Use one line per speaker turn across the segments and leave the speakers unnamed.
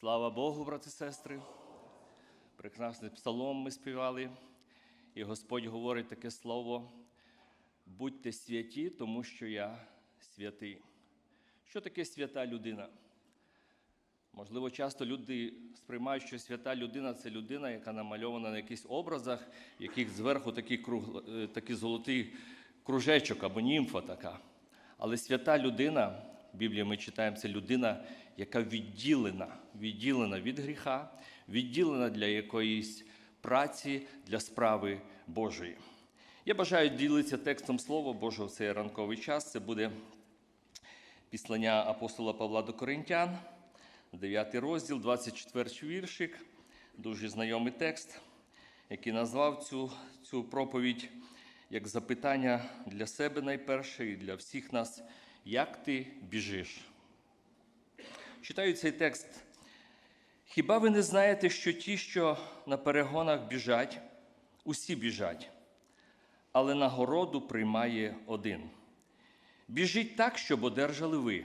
Слава Богу, брати і сестри. Прекрасний псалом ми співали, і Господь говорить таке слово: будьте святі, тому що я святий. Що таке свята людина? Можливо, часто люди сприймають, що свята людина це людина, яка намальована на якихось образах, яких зверху такий, круг, е, такий золотий кружечок або німфа така. Але свята людина, в Біблії ми читаємо, це людина, яка відділена, відділена від гріха, відділена для якоїсь праці, для справи Божої. Я бажаю ділитися текстом Слова Божого в цей ранковий час. Це буде післання апостола Павла до Коринтян, 9 розділ, 24 віршик, дуже знайомий текст, який назвав цю, цю проповідь як запитання для себе найперше і для всіх нас, як ти біжиш. Читаю цей текст. Хіба ви не знаєте, що ті, що на перегонах біжать, усі біжать, але нагороду приймає один. Біжіть так, щоб одержали ви.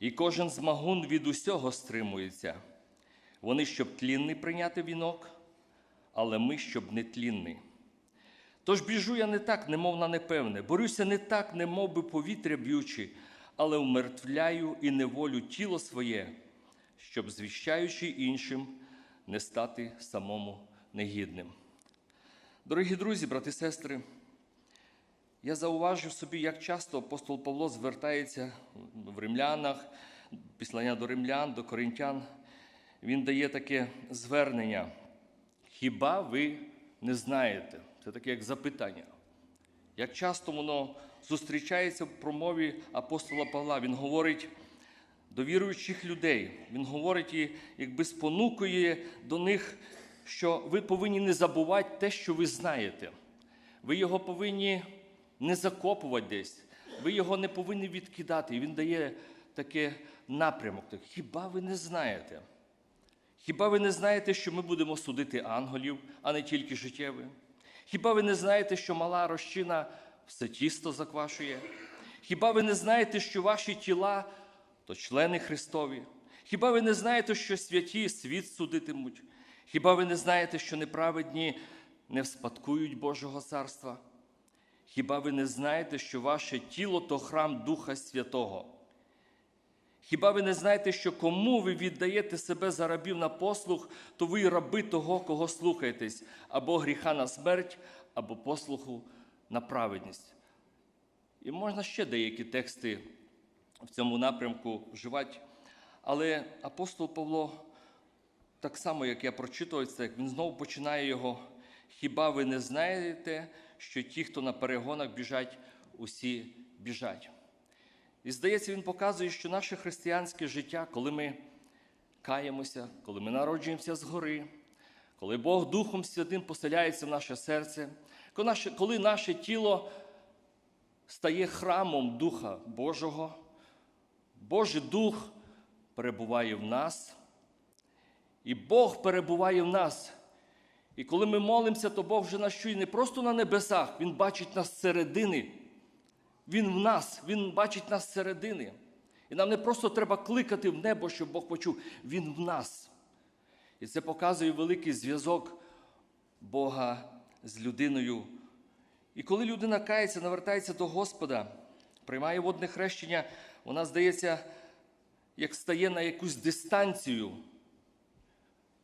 І кожен змагун від усього стримується. Вони, щоб тлінний прийняти вінок, але ми, щоб не тлінний. Тож біжу я не так, немов на непевне, борюся не так, немов би повітря б'ючи, але умертвляю і неволю тіло своє, щоб, звіщаючи іншим, не стати самому негідним. Дорогі друзі, брати сестри, я зауважив собі, як часто апостол Павло звертається в римлянах, післання до римлян, до коринтян. Він дає таке звернення. Хіба ви не знаєте? Це таке як запитання. Як часто воно зустрічається в промові апостола Павла, він говорить до віруючих людей, він говорить і якби спонукує до них, що ви повинні не забувати те, що ви знаєте. Ви його повинні не закопувати десь, ви його не повинні відкидати. І він дає таке напрямок. Так, Хіба ви не знаєте? Хіба ви не знаєте, що ми будемо судити ангелів, а не тільки життєві? Хіба ви не знаєте, що мала розчина все тісто заквашує? Хіба ви не знаєте, що ваші тіла то члени Христові? Хіба ви не знаєте, що святі світ судитимуть? Хіба ви не знаєте, що неправедні не вспадкують Божого царства? Хіба ви не знаєте, що ваше тіло то храм Духа Святого? Хіба ви не знаєте, що кому ви віддаєте себе за рабів на послух, то ви раби того, кого слухаєтесь, або гріха на смерть, або послуху на праведність? І можна ще деякі тексти в цьому напрямку вживати. Але апостол Павло, так само, як я прочитував це, він знову починає його. Хіба ви не знаєте, що ті, хто на перегонах біжать, усі біжать? І здається, він показує, що наше християнське життя, коли ми каємося, коли ми народжуємося згори, коли Бог Духом Святим поселяється в наше серце, коли наше, тіло стає храмом Духа Божого, Божий Дух перебуває в нас, і Бог перебуває в нас. І коли ми молимося, то Бог вже нас чує не просто на небесах, Він бачить нас зсередини. Він в нас, Він бачить нас зсередини. І нам не просто треба кликати в небо, щоб Бог почув. Він в нас. І це показує великий зв'язок Бога з людиною. І коли людина кається, навертається до Господа, приймає водне хрещення, вона, здається, як стає на якусь дистанцію.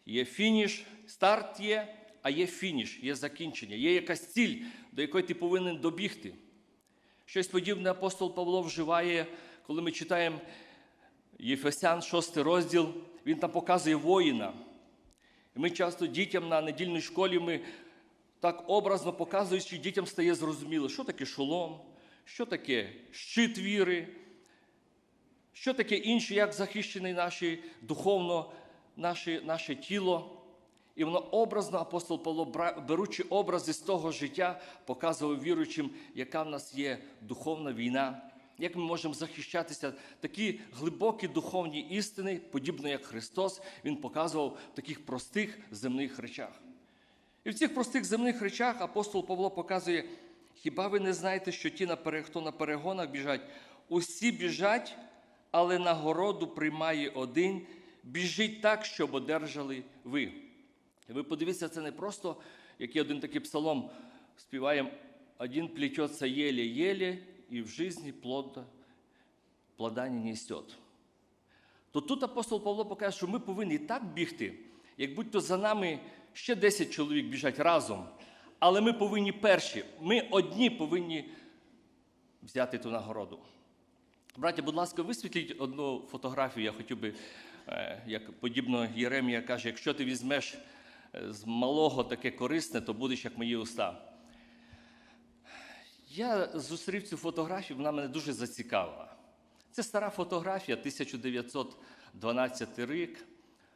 Є фініш, старт є, а є фініш, є закінчення, є якась ціль, до якої ти повинен добігти. Щось подібне апостол Павло вживає, коли ми читаємо Єфесян, 6 розділ, він там показує воїна. І ми часто дітям на недільній школі ми так образно показуючи, дітям стає зрозуміло, що таке шолом, що таке щит віри, що таке інше, як захищений наші, духовно наше, наше тіло. І воно образно, апостол Павло, беручи образи з того життя, показував віруючим, яка в нас є духовна війна, як ми можемо захищатися. Такі глибокі духовні істини, подібно як Христос, Він показував в таких простих земних речах. І в цих простих земних речах апостол Павло показує, хіба ви не знаєте, що ті, хто на перегонах біжать, усі біжать, але нагороду приймає один. біжіть так, щоб одержали ви. Ви подивіться, це не просто, який один такий псалом співаємо, один плететься єле-єле, і в житті плода, плода не несет. То тут апостол Павло покаже, що ми повинні так бігти, як будь-то за нами ще 10 чоловік біжать разом. Але ми повинні перші, ми одні повинні взяти ту нагороду. Браття, будь ласка, висвітліть одну фотографію. Я хотів би, е, як подібно Єремія каже, якщо ти візьмеш з малого таке корисне, то будеш як мої уста. Я зустрів цю фотографію, вона мене дуже зацікавила. Це стара фотографія 1912 рік,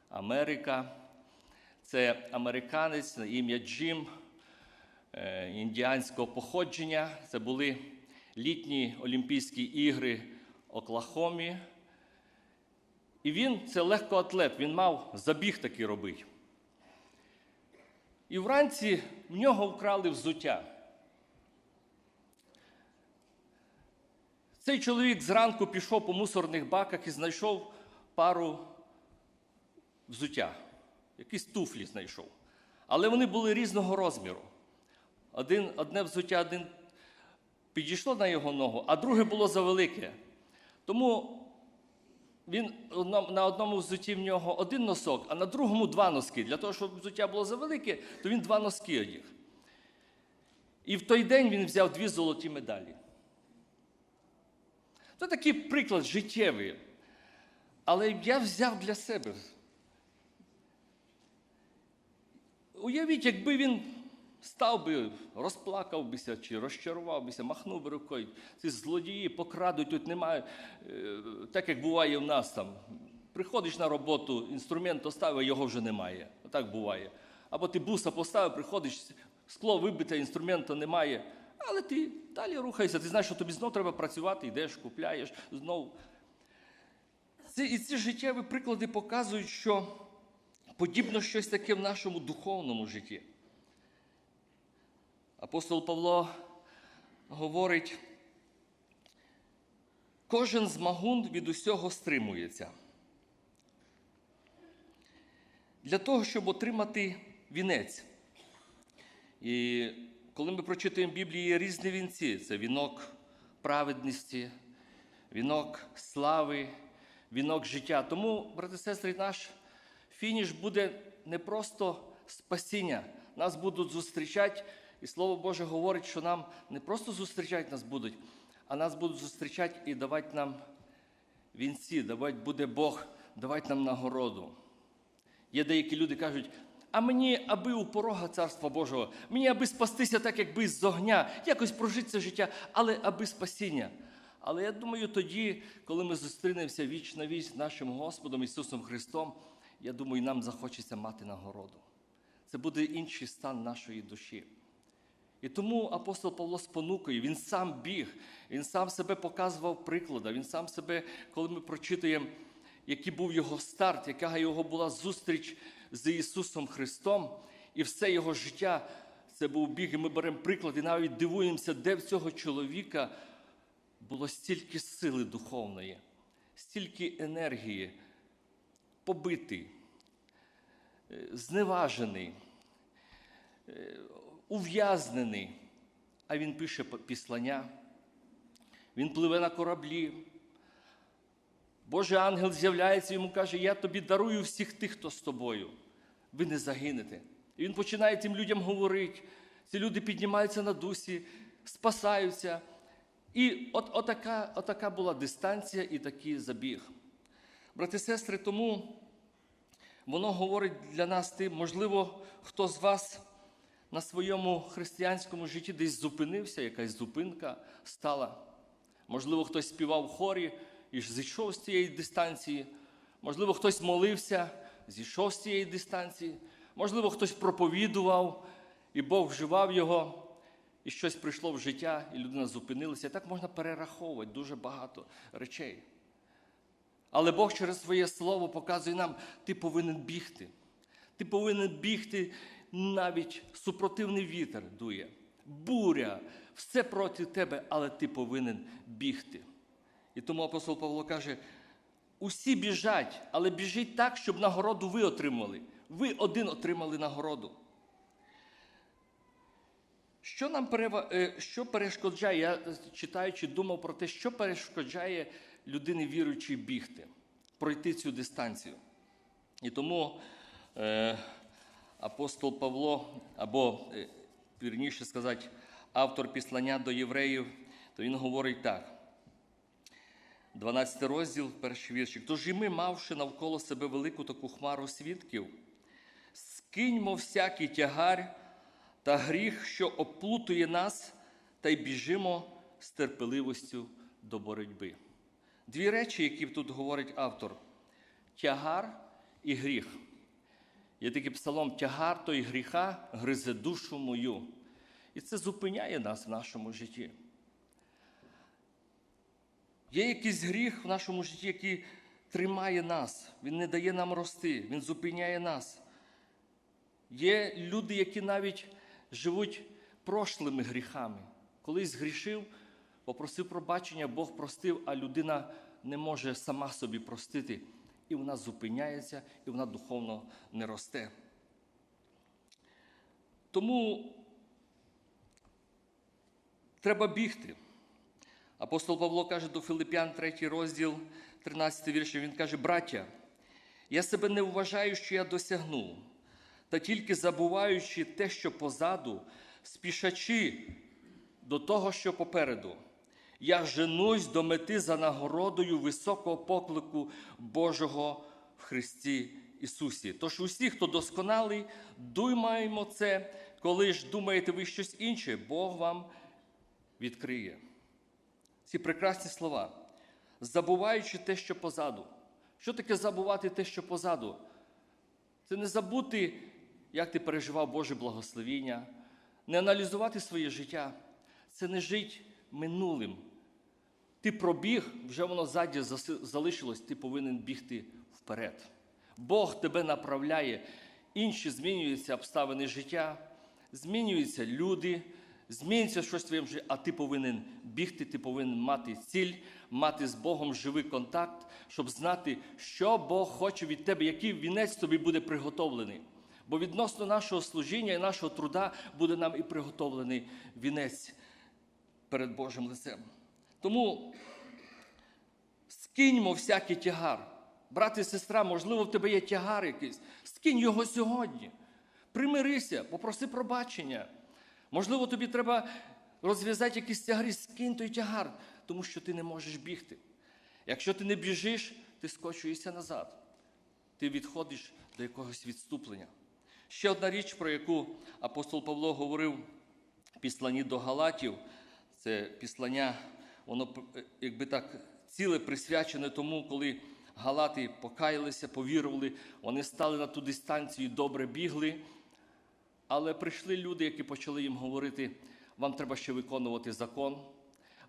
Америка. Це американець на ім'я Джим е, індіанського походження. Це були літні Олімпійські ігри Оклахомі. І він це легкоатлет, він мав забіг такий робити. І вранці в нього вкрали взуття. Цей чоловік зранку пішов по мусорних баках і знайшов пару взуття, якісь туфлі знайшов. Але вони були різного розміру. Один, одне взуття один підійшло на його ногу, а друге було завелике. Тому він на одному взутті в нього один носок, а на другому два носки. Для того, щоб взуття було завелике, то він два носки одяг. І в той день він взяв дві золоті медалі. Це такий приклад життєвий. Але я взяв для себе. Уявіть, якби він став би, розплакав бися чи розчарував бися, махнув би рукою. Ці злодії покрадуть, тут немає, е, так як буває в нас там. Приходиш на роботу, інструмент оставив, його вже немає. Так буває. Або ти буса поставив, приходиш, скло вибите, інструменту немає. Але ти далі рухаєшся, ти знаєш, що тобі знов треба працювати, йдеш, купляєш, знов. Ці, і ці життєві приклади показують, що подібно щось таке в нашому духовному житті. Апостол Павло говорить, кожен змагун від усього стримується. Для того, щоб отримати вінець. І коли ми прочитуємо Біблії, є різні вінці: це вінок праведності, вінок слави, вінок життя. Тому, брати і сестри, наш фініш буде не просто спасіння. Нас будуть зустрічати, і Слово Боже говорить, що нам не просто зустрічати нас будуть, а нас будуть зустрічати і давати нам вінці, давати буде Бог, давати нам нагороду. Є деякі люди кажуть, а мені, аби у порога Царства Божого, мені аби спастися так, якби з огня, якось прожити це життя, але аби спасіння. Але я думаю, тоді, коли ми зустрінемося віч на віч з нашим Господом Ісусом Христом, я думаю, нам захочеться мати нагороду. Це буде інший стан нашої душі. І тому апостол Павло спонукує, він сам біг, він сам себе показував прикладом, він сам себе, коли ми прочитуємо, який був його старт, яка його була зустріч з Ісусом Христом, і все його життя це був біг. І ми беремо приклад і навіть дивуємося, де в цього чоловіка було стільки сили духовної, стільки енергії, побитий, е, зневажений, е, ув'язнений. А він пише післання, він пливе на кораблі. Божий ангел з'являється йому каже: Я тобі дарую всіх тих, хто з тобою. Ви не загинете. І він починає тим людям говорити. Ці люди піднімаються на дусі, спасаються. І от, отака, отака була дистанція і такий забіг. Брати і сестри, тому воно говорить для нас тим, можливо, хто з вас на своєму християнському житті десь зупинився, якась зупинка стала. Можливо, хтось співав в хорі і зійшов з цієї дистанції. Можливо, хтось молився, зійшов з цієї дистанції. Можливо, хтось проповідував, і Бог вживав його, і щось прийшло в життя, і людина зупинилася. І так можна перераховувати дуже багато речей. Але Бог через своє слово показує нам, ти повинен бігти. Ти повинен бігти, навіть супротивний вітер дує, буря, все проти тебе, але ти повинен бігти. І тому апостол Павло каже: Усі біжать, але біжіть так, щоб нагороду ви отримали. Ви один отримали нагороду. Що нам е, що перешкоджає? Я е, читаючи, думав про те, що перешкоджає людині віруючій бігти, пройти цю дистанцію. І тому е, апостол Павло, або, е, вірніше сказати, автор післання до євреїв, то він говорить так. 12 розділ, перший віршик. Тож і ми, мавши навколо себе велику таку хмару свідків, скиньмо всякий тягар та гріх, що оплутує нас, та й біжимо з терпеливостю до боротьби. Дві речі, які тут говорить автор: тягар і гріх. Є такий псалом тягар той гріха гризе душу мою. І це зупиняє нас в нашому житті. Є якийсь гріх в нашому житті, який тримає нас, він не дає нам рости, він зупиняє нас. Є люди, які навіть живуть прошлими гріхами. Колись грішив, попросив пробачення, Бог простив, а людина не може сама собі простити. І вона зупиняється, і вона духовно не росте. Тому треба бігти. Апостол Павло каже до Филип'ян, 3 розділ, 13 вірш, він каже: Браття, я себе не вважаю, що я досягнув, та тільки забуваючи те, що позаду, спішачи до того, що попереду, я женусь до мети за нагородою високого поклику Божого в Христі Ісусі. Тож усі, хто досконалий, думаємо це, коли ж думаєте ви щось інше, Бог вам відкриє. Ці прекрасні слова, забуваючи те, що позаду. Що таке забувати те, що позаду? Це не забути, як ти переживав Боже благословіння, не аналізувати своє життя. Це не жити минулим. Ти пробіг, вже воно ззаді залишилось, ти повинен бігти вперед. Бог тебе направляє, інші змінюються обставини життя, змінюються люди, змінюється щось в твоєму житті, а ти повинен бігти, ти повинен мати ціль, мати з Богом живий контакт, щоб знати, що Бог хоче від тебе, який вінець тобі буде приготовлений. Бо відносно нашого служіння і нашого труда буде нам і приготовлений вінець перед Божим лицем. Тому скиньмо всякий тягар. Брат і сестра, можливо, в тебе є тягар якийсь. Скинь його сьогодні. Примирися, попроси пробачення. Можливо, тобі треба розв'язати якісь тягарі, скинь той тягар, тому що ти не можеш бігти. Якщо ти не біжиш, ти скочуєшся назад. Ти відходиш до якогось відступлення. Ще одна річ, про яку апостол Павло говорив в післанні до Галатів, це післання, воно якби так ціле присвячене тому, коли Галати покаялися, повірували, вони стали на ту дистанцію, добре бігли. Але прийшли люди, які почали їм говорити: вам треба ще виконувати закон,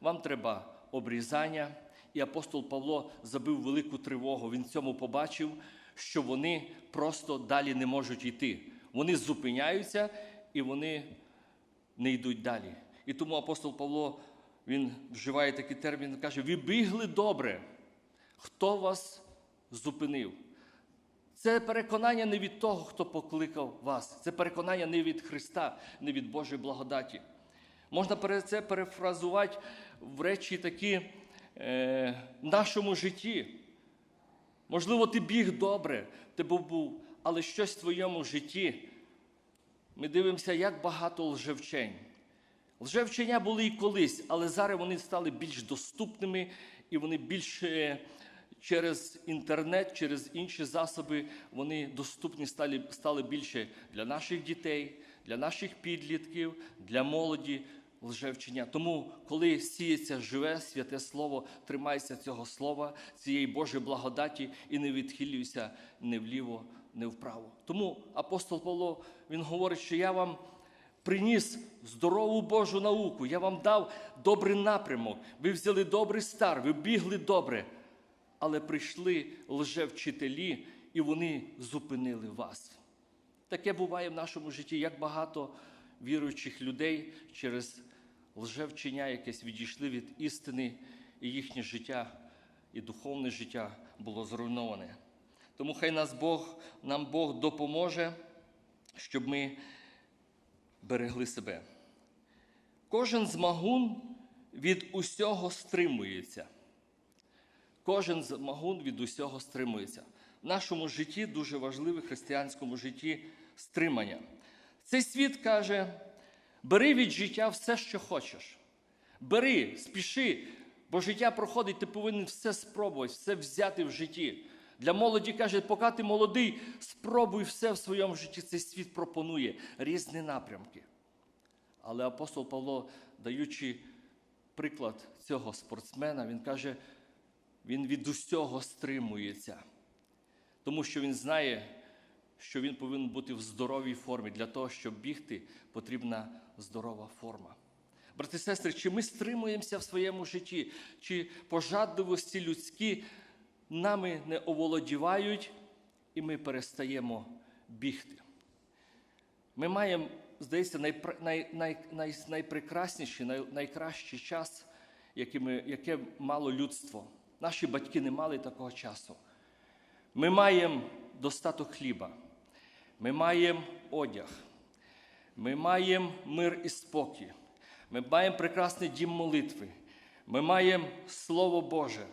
вам треба обрізання. І апостол Павло забив велику тривогу. Він цьому побачив, що вони просто далі не можуть йти. Вони зупиняються і вони не йдуть далі. І тому апостол Павло він вживає такий термін, каже: ви бігли добре. Хто вас зупинив? Це переконання не від того, хто покликав вас. Це переконання не від Христа, не від Божої благодаті. Можна це перефразувати в речі такі е, нашому житті. Можливо, ти біг добре, ти був, але щось в твоєму житті. Ми дивимося, як багато лжевчень. Лжевчення були і колись, але зараз вони стали більш доступними і вони більше через інтернет, через інші засоби, вони доступні стали, стали більше для наших дітей, для наших підлітків, для молоді лжевчення. Тому, коли сіється живе святе Слово, тримайся цього слова, цієї Божої благодаті і не відхилюйся не вліво, не вправо. Тому апостол Павло він говорить, що я вам. Приніс здорову Божу науку, я вам дав добрий напрямок. Ви взяли добрий стар, ви бігли добре але прийшли лжевчителі, і вони зупинили вас. Таке буває в нашому житті, як багато віруючих людей через лжевчення, якесь відійшли від істини, і їхнє життя і духовне життя було зруйноване. Тому хай нас Бог, нам Бог допоможе, щоб ми берегли себе. Кожен змагун від усього стримується. Кожен змагун від усього стримується. В нашому житті дуже важливе християнському житті стримання. Цей світ каже: бери від життя все, що хочеш. Бери, спіши, бо життя проходить, ти повинен все спробувати, все взяти в житті. Для молоді каже, поки ти молодий, спробуй все в своєму житті. Цей світ пропонує різні напрямки. Але апостол Павло, даючи приклад цього спортсмена, він каже, він від усього стримується, тому що він знає, що він повинен бути в здоровій формі. Для того, щоб бігти, потрібна здорова форма. Брати і сестри, чи ми стримуємося в своєму житті, чи пожадливості людські нами не оволодівають, і ми перестаємо бігти. Ми маємо, здається, найпр... най... Най... Най... найпрекрасніший, най... найкращий час, який ми... яке мало людство. Наші батьки не мали такого часу. Ми маємо достаток хліба, ми маємо одяг, ми маємо мир і спокій, ми маємо прекрасний дім молитви, ми маємо Слово Боже,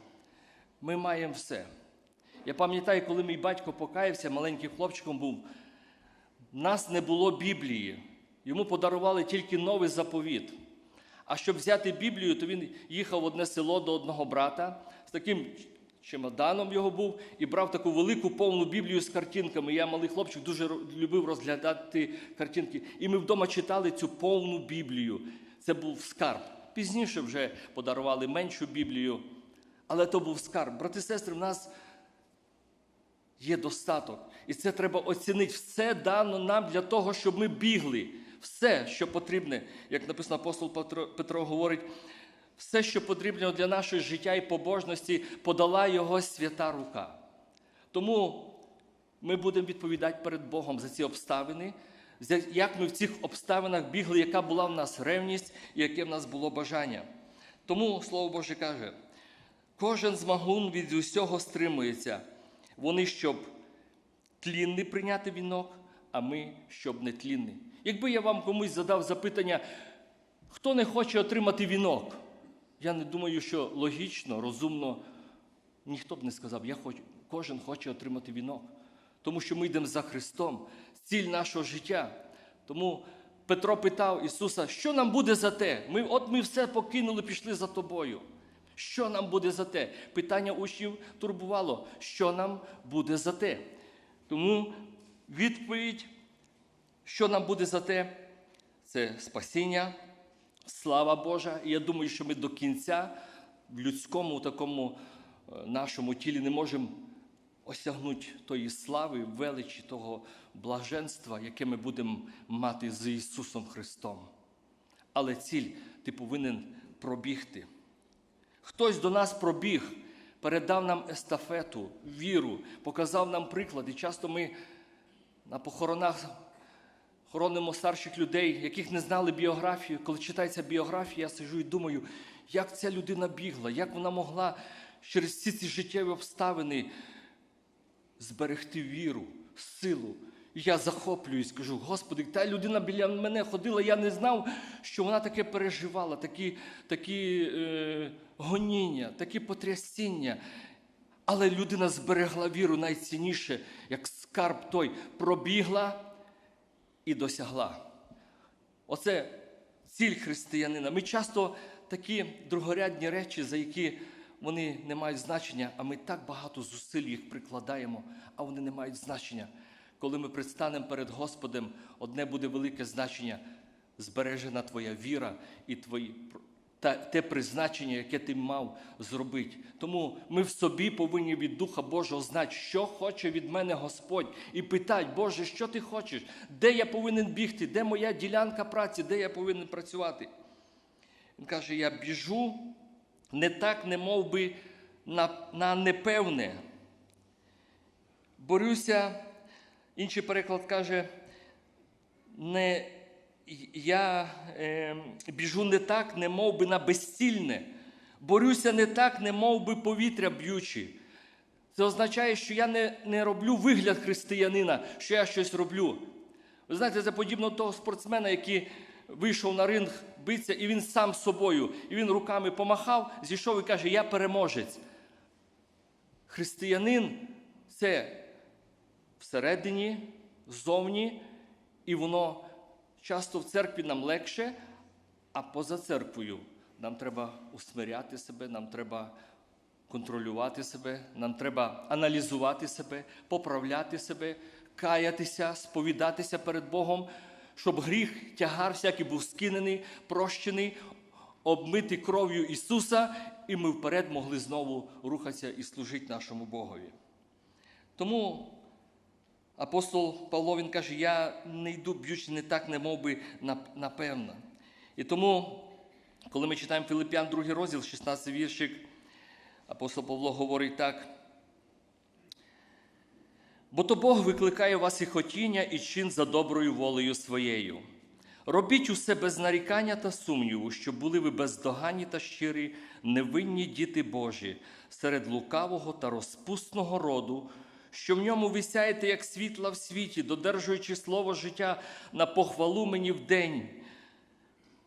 ми маємо все. Я пам'ятаю, коли мій батько покаявся, маленьким хлопчиком був, нас не було Біблії. Йому подарували тільки новий заповіт. А щоб взяти Біблію, то він їхав в одне село до одного брата з таким чемоданом його був і брав таку велику повну Біблію з картинками. Я, малий хлопчик, дуже любив розглядати картинки. І ми вдома читали цю повну Біблію. Це був скарб. Пізніше вже подарували меншу Біблію, але то був скарб. Брати і сестри, в нас є достаток. І це треба оцінити. Все дано нам для того, щоб ми бігли. Все, що потрібне, як написано апостол Петро, Петро говорить, все, що потрібно для нашого життя і побожності, подала Його свята рука. Тому ми будемо відповідати перед Богом за ці обставини, як ми в цих обставинах бігли, яка була в нас ревність і яке в нас було бажання. Тому Слово Боже каже: кожен змагун від усього стримується. Вони щоб тлінний прийняти вінок, а ми щоб не тлінний. Якби я вам комусь задав запитання, хто не хоче отримати вінок, я не думаю, що логічно, розумно, ніхто б не сказав, я хочу, кожен хоче отримати вінок. Тому що ми йдемо за Христом, ціль нашого життя. Тому Петро питав Ісуса, що нам буде за те? Ми, От ми все покинули, пішли за тобою. Що нам буде за те? Питання учнів турбувало, що нам буде за те. Тому відповідь, що нам буде за те, це спасіння, слава Божа. І я думаю, що ми до кінця в людському такому нашому тілі не можемо осягнути тої слави, величі, того блаженства, яке ми будемо мати з Ісусом Христом. Але ціль ти повинен пробігти. Хтось до нас пробіг, передав нам естафету, віру, показав нам приклад. І часто ми на похоронах хоронимо старших людей, яких не знали біографію. Коли читається біографія, я сижу і думаю, як ця людина бігла, як вона могла через всі ці життєві обставини зберегти віру, силу. Я захоплююсь, кажу, Господи, та людина біля мене ходила, я не знав, що вона таке переживала, такі такі е, гоніння, такі потрясіння. Але людина зберегла віру найцінніше, як скарб той пробігла і досягла. Оце ціль християнина. Ми часто такі другорядні речі, за які вони не мають значення, а ми так багато зусиль їх прикладаємо, а вони не мають значення. Коли ми предстанемо перед Господом, одне буде велике значення збережена твоя віра і твої, та, те призначення, яке ти мав зробити. Тому ми в собі повинні від Духа Божого знати, що хоче від мене Господь, і питати, Боже, що ти хочеш, де я повинен бігти, де моя ділянка праці, де я повинен працювати. Він каже: я біжу не так, не мов би, на, на непевне. Борюся. Інший переклад каже, не, я е, біжу не так, не мов би на безцільне, борюся не так, не мов би повітря б'ючи. Це означає, що я не, не роблю вигляд християнина, що я щось роблю. Ви знаєте, це подібно того спортсмена, який вийшов на ринг битися, і він сам собою, і він руками помахав, зійшов і каже: Я переможець. Християнин це всередині, ззовні, і воно часто в церкві нам легше, а поза церквою нам треба усмиряти себе, нам треба контролювати себе, нам треба аналізувати себе, поправляти себе, каятися, сповідатися перед Богом, щоб гріх, тягар всякий був скинений, прощений, обмитий кров'ю Ісуса, і ми вперед могли знову рухатися і служити нашому Богові. Тому апостол Павло він каже: я не йду б'ючи не так, не мов би, напевно. І тому, коли ми читаємо Филип'ян, 2 розділ, 16 віршик, апостол Павло говорить так. Бо то Бог викликає в вас і хотіння, і чин за доброю волею своєю. Робіть усе без нарікання та сумніву, щоб були ви бездоганні та щирі, невинні діти Божі, серед лукавого та розпусного роду, що в ньому ви сяєте, як світла в світі, додержуючи слово життя на похвалу мені в день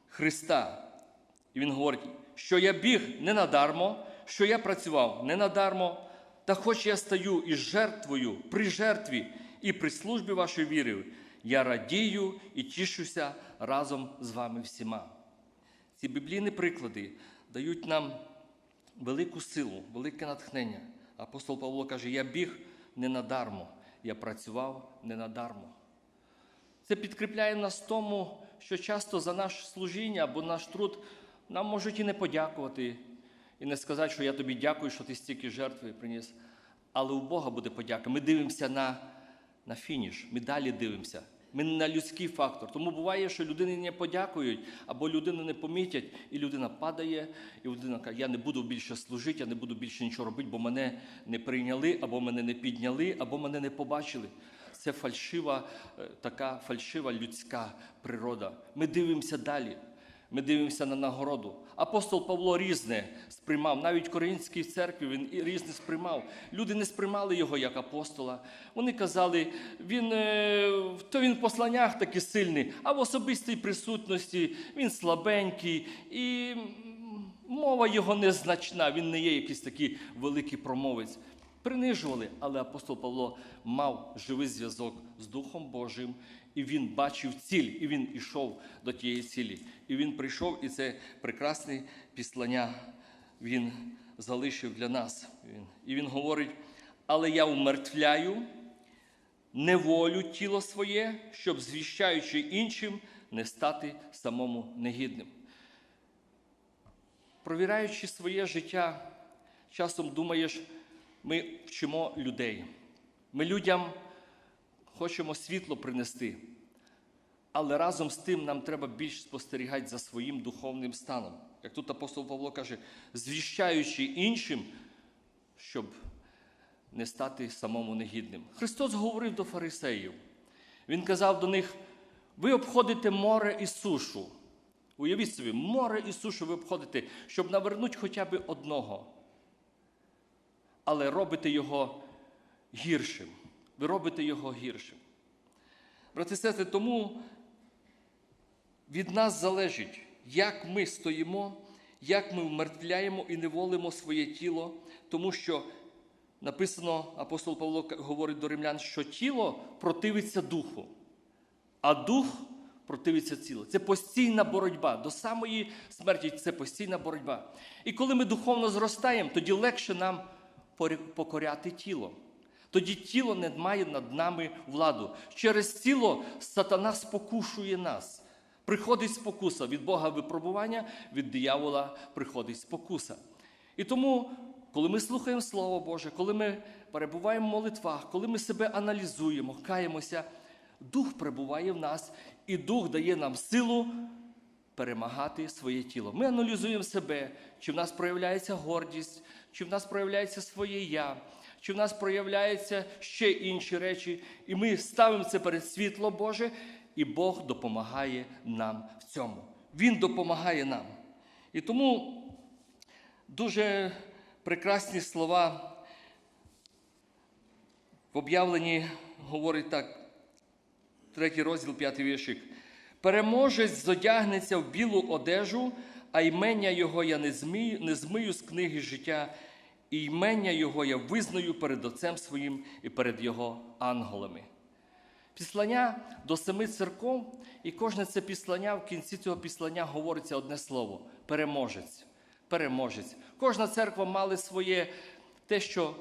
Христа. І він говорить, що я біг не надармо, що я працював не надармо, та хоч я стаю із жертвою при жертві і при службі вашої віри, я радію і тішуся разом з вами всіма. Ці біблійні приклади дають нам велику силу, велике натхнення. Апостол Павло каже: Я біг не надармо, я працював не надармо. Це підкріпляє нас тому, що часто за наше служіння або наш труд нам можуть і не подякувати, і не сказати, що я тобі дякую, що ти стільки жертви приніс. Але у Бога буде подяка. Ми дивимося на, на фініш, ми далі дивимося. Ми на людський фактор. Тому буває, що людині не подякують, або людину не помітять, і людина падає, і людина каже, я не буду більше служити, я не буду більше нічого робити, бо мене не прийняли, або мене не підняли, або мене не побачили. Це фальшива, е, така фальшива людська природа. Ми дивимося далі. Ми дивимося на нагороду. Апостол Павло різне сприймав. Навіть в Коринській церкві він різне сприймав. Люди не сприймали його як апостола. Вони казали, він, е, то він в посланнях такий сильний, а в особистій присутності він слабенький. І мова його незначна, він не є якийсь такий великий промовець. Принижували, але апостол Павло мав живий зв'язок з Духом Божим, і він бачив ціль, і він ішов до тієї цілі. І він прийшов, і це прекрасне післання він залишив для нас. І він говорить: але я умертвляю неволю тіло своє, щоб, звіщаючи іншим, не стати самому негідним. Провіраючи своє життя, часом думаєш, ми вчимо людей. Ми людям хочемо світло принести, але разом з тим нам треба більш спостерігати за своїм духовним станом. Як тут апостол Павло каже, звіщаючи іншим, щоб не стати самому негідним. Христос говорив до фарисеїв. Він казав до них: ви обходите море і сушу. Уявіть собі, море і сушу ви обходите, щоб навернути хоча б одного. Але робите його гіршим. Ви робите його гіршим. Брати сестри, тому від нас залежить, як ми стоїмо, як ми вмертвляємо і неволимо своє тіло, тому що написано, апостол Павло говорить до римлян, що тіло противиться духу, а дух противиться тілу. Це постійна боротьба. До самої смерті це постійна боротьба. І коли ми духовно зростаємо, тоді легше нам покоряти тіло. Тоді тіло не має над нами владу. Через тіло сатана спокушує нас. Приходить спокуса від Бога випробування, від диявола приходить спокуса. І тому, коли ми слухаємо Слово Боже, коли ми перебуваємо в молитвах, коли ми себе аналізуємо, каємося, Дух перебуває в нас, і Дух дає нам силу перемагати своє тіло. Ми аналізуємо себе, чи в нас проявляється гордість, чи в нас проявляється своє я, чи в нас проявляються ще інші речі. І ми ставимо це перед світло Боже, і Бог допомагає нам в цьому. Він допомагає нам. І тому дуже прекрасні слова В об'явленні говорить так, третій розділ, п'ятий віршик. Переможець зодягнеться в білу одежу, а ймення його я не змію, не змию з книги життя, і ймення його я визнаю перед Отцем своїм і перед його ангелами. Післання до семи церков, і кожне це післання, в кінці цього післання говориться одне слово переможець. Переможець. Кожна церква мала своє те, що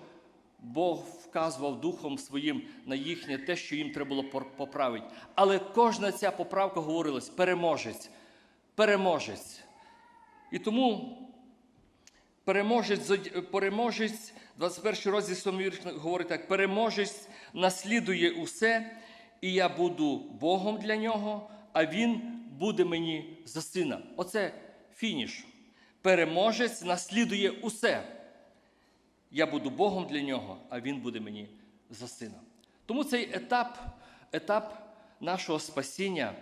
Бог вказував духом своїм на їхнє, те, що їм треба було поправити. Але кожна ця поправка говорилась переможець, переможець. І тому переможець, переможець 21 розділ 7 говорить так: переможець наслідує усе, і я буду Богом для нього, а він буде мені за сина. Оце фініш. Переможець наслідує усе. Я буду Богом для нього, а він буде мені за сина. Тому цей етап, етап нашого спасіння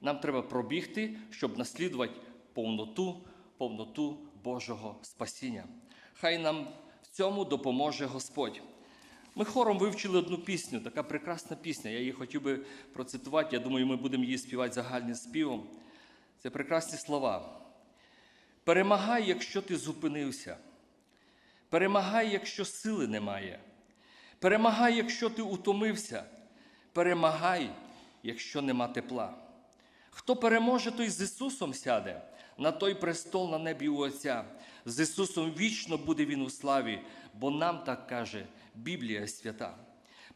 нам треба пробігти, щоб наслідувати повноту, повноту Божого спасіння. Хай нам в цьому допоможе Господь. Ми хором вивчили одну пісню, така прекрасна пісня. Я її хотів би процитувати. Я думаю, ми будемо її співати загальним співом. Це прекрасні слова. Перемагай, якщо ти зупинився. Перемагай, якщо сили немає. Перемагай, якщо ти утомився. Перемагай, якщо нема тепла. Хто переможе, той з Ісусом сяде на той престол на небі у Отця. З Ісусом вічно буде Він у славі, бо нам так каже Біблія свята.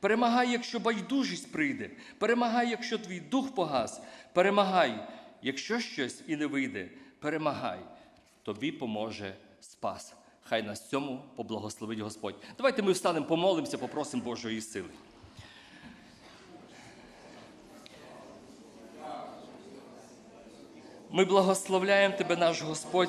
Перемагай, якщо байдужість прийде, перемагай, якщо твій дух погас, перемагай, якщо щось і не вийде, перемагай, тобі поможе спас. Хай нас цьому поблагословить Господь. Давайте ми встанемо, помолимося, попросимо Божої сили. Ми благословляємо Тебе, наш Господь.